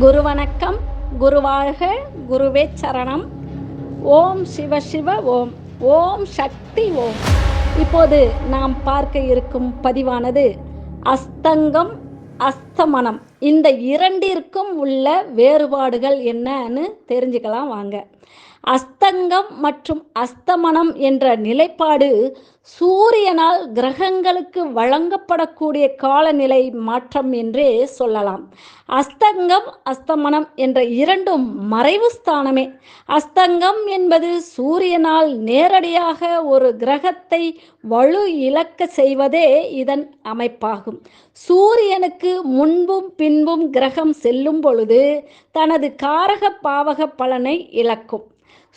குரு வணக்கம் குருவாழ்க குருவே சரணம். ஓம் சிவ சிவ ஓம் ஓம் சக்தி ஓம். இப்போது நாம் பார்க்க இருக்கும் பதிவானது அஸ்தங்கம் அஸ்தமனம். இந்த இரண்டிற்கும் உள்ள வேறுபாடுகள் என்னன்னு தெரிஞ்சுக்கலாம் வாங்க. அஸ்தங்கம் மற்றும் அஸ்தமனம் என்ற நிலைப்பாடு சூரியனால் கிரகங்களுக்கு வழங்கப்படக்கூடிய காலநிலை மாற்றம் என்றே சொல்லலாம். அஸ்தங்கம் அஸ்தமனம் என்ற இரண்டும் மறைவு ஸ்தானமே. அஸ்தங்கம் என்பது சூரியனால் நேரடியாக ஒரு கிரகத்தை வலு இழக்க செய்வதே இதன் அமைப்பாகும். சூரியனுக்கு முன்பும் பின்பும் கிரகம் செல்லும் பொழுது தனது காரக பாவக பலனை இழக்கும்.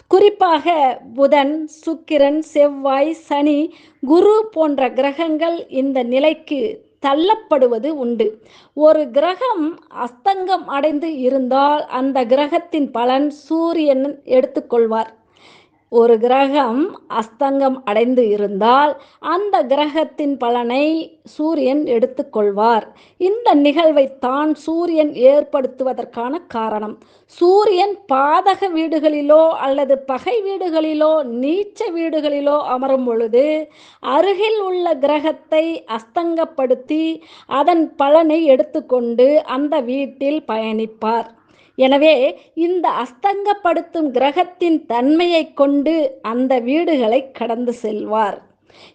குறிப்பாக புதன் சுக்கிரன் செவ்வாய் சனி குரு போன்ற கிரகங்கள் இந்த நிலைக்கு தள்ளப்படுவது உண்டு. ஒரு கிரகம் அஸ்தங்கம் அடைந்து இருந்தால் அந்த கிரகத்தின் பலன் சூரியன் எடுத்துக்கொள்வார். ஒரு கிரகம் அஸ்தங்கம் அடைந்து இருந்தால் அந்த கிரகத்தின் பலனை சூரியன் எடுத்துக்கொள்வார். இந்த நிகழ்வை தான் சூரியன் ஏற்படுத்துவதற்கான காரணம். சூரியன் பாதக வீடுகளிலோ அல்லது பகை வீடுகளிலோ நீச்ச வீடுகளிலோ அமரும் பொழுது அருகில் உள்ள கிரகத்தை அஸ்தங்கப்படுத்தி அதன் பலனை எடுத்துக்கொண்டு அந்த வீட்டில் பயணிப்பார். எனவே இந்த அஸ்தங்கப்படுத்தும் கிரகத்தின் தன்மையை கொண்டு அந்த வீடுகளை கடந்து செல்வார்.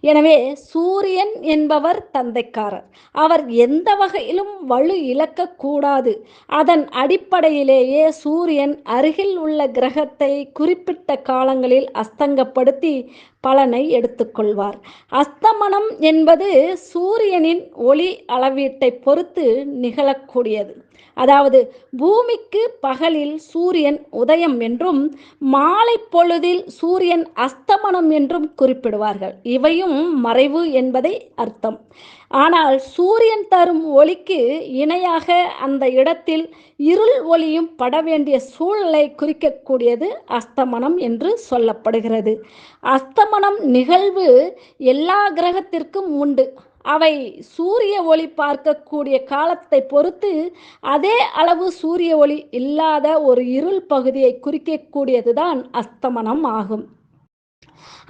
எனவே சூரியன் என்பவர் தந்தைக்காரர். அவர் எந்த வகையிலும் வலு இழக்கக்கூடாது அதன் அடிப்படையிலேயே சூரியன் அருகில் உள்ள கிரகத்தை குறிப்பிட்ட காலங்களில் அஸ்தங்கப்படுத்தி பலனை எடுத்துக்கொள்வார். அஸ்தமனம் என்பது சூரியனின் ஒளி அளவீட்டை பொறுத்து நிகழக்கூடியது. அதாவது பூமிக்கு பகலில் சூரியன் உதயம் என்றும் மாலை பொழுதில் சூரியன் அஸ்தமனம் என்றும் குறிப்பிடுவார்கள். இவையும் மறைவு என்பதை அர்த்தம். ஆனால் சூரியன் தரும் ஒளிக்கு இணையாக அந்த இடத்தில் இருள் ஒளியும் பட வேண்டிய சூழலை குறிக்கக்கூடியது அஸ்தமனம் என்று சொல்லப்படுகிறது. அஸ்தமனம் நிகழ்வு எல்லா கிரகத்திற்கும் உண்டு. அவை சூரிய ஒளி பார்க்கக்கூடிய காலத்தை பொறுத்து அதே அளவு சூரிய ஒளி இல்லாத ஒரு இருள் பகுதியை குறிக்கக்கூடியதுதான் அஸ்தமனம் ஆகும்.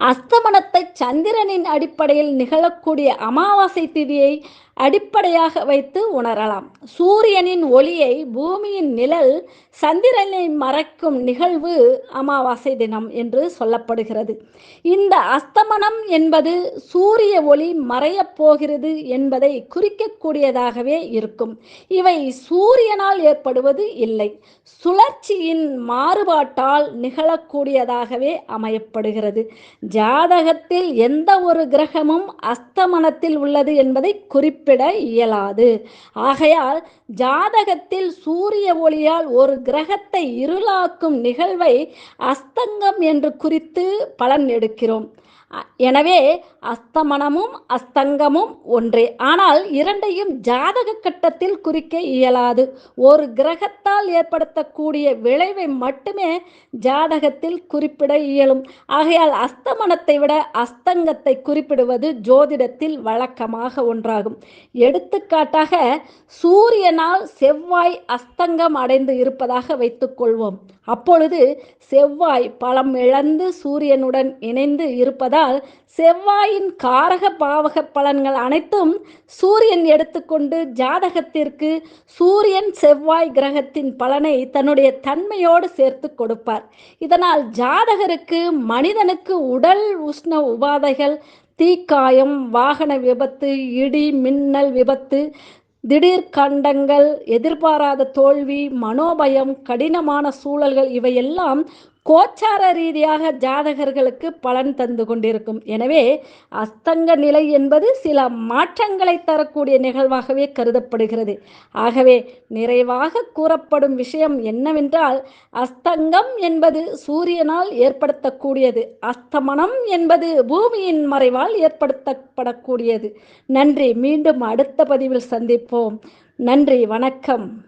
அஸ்தமனத்தை சந்திரனின் அடிப்படையில் நிகழக்கூடிய அமாவாசை திதியை அடிப்படையாக வைத்து உணரலாம். சூரியனின் ஒளியை பூமியின் நிழல் சந்திரனை மறைக்கும் நிகழ்வு அமாவாசை தினம் என்று சொல்லப்படுகிறது. இந்த அஸ்தமனம் என்பது சூரிய ஒளி மறையப் போகிறது என்பதை குறிக்கக்கூடியதாகவே இருக்கும். இவை சூரியனால் ஏற்படுவது இல்லை. சுழற்சியின் மாறுபாட்டால் நிகழக்கூடியதாகவே அமையப்படுகிறது. ஜாதகத்தில் எந்த ஒரு கிரகமும் அஸ்தமனத்தில் உள்ளது என்பதை குறிப்பிட இயலாது. ஆகையால் ஜாதகத்தில் சூரிய ஒளியால் ஒரு கிரகத்தை இருளாக்கும் நிகழ்வை அஸ்தங்கம் என்று குறித்து பலன் எடுக்கிறோம். எனவே அஸ்தமனமும் அஸ்தங்கமும் ஒன்றே. ஆனால் இரண்டையும் ஜாதக கட்டத்தில் குறிக்க இயலாது. ஒரு கிரகத்தால் ஏற்படுத்தக்கூடிய விளைவை மட்டுமே ஜாதகத்தில் குறிப்பிட இயலும். ஆகையால் அஸ்தமனத்தை விட அஸ்தங்கத்தை குறிப்பிடுவது ஜோதிடத்தில் வழக்கமாக ஒன்றாகும். எடுத்துக்காட்டாக சூரியனால் செவ்வாய் அஸ்தங்கம் அடைந்து இருப்பதாக வைத்துக்கொள்வோம் அப்பொழுது செவ்வாய் பலம் இழந்து சூரியனுடன் இணைந்து இருப்பதால் செவ்வாய் செவ்வாயின் காரக பாவக பலன்கள் அனைத்தும் சூரியன் எடுத்துக்கொண்டு ஜாதகத்திற்கு சூரியன் செவ்வாய் கிரகத்தின் பலனை தன்னுடைய தன்மையோடு சேர்த்து கொடுப்பார். இதனால் ஜாதகருக்கு மனிதனுக்கு உடல் உஷ்ண உபாதைகள் தீக்காயம் வாகன விபத்து இடி மின்னல் விபத்து திடீர் கண்டங்கள் எதிர்பாராத தோல்வி மனோபயம் கடினமான சூழல்கள் இவையெல்லாம் கோச்சார ரீதியாக ஜாதகர்களுக்கு பலன் தந்து கொண்டிருக்கும். எனவே அஸ்தங்க நிலை என்பது சில மாற்றங்களை தரக்கூடிய நிகழ்வாகவே கருதப்படுகிறது. ஆகவே நிறைவாக கூறப்படும் விஷயம் என்னவென்றால் அஸ்தங்கம் என்பது சூரியனால் ஏற்படுத்தக்கூடியது. அஸ்தமனம் என்பது பூமியின் மறைவால் ஏற்படுத்தப்படக்கூடியது. நன்றி. மீண்டும் அடுத்த பதிவில் சந்திப்போம். நன்றி. வணக்கம்.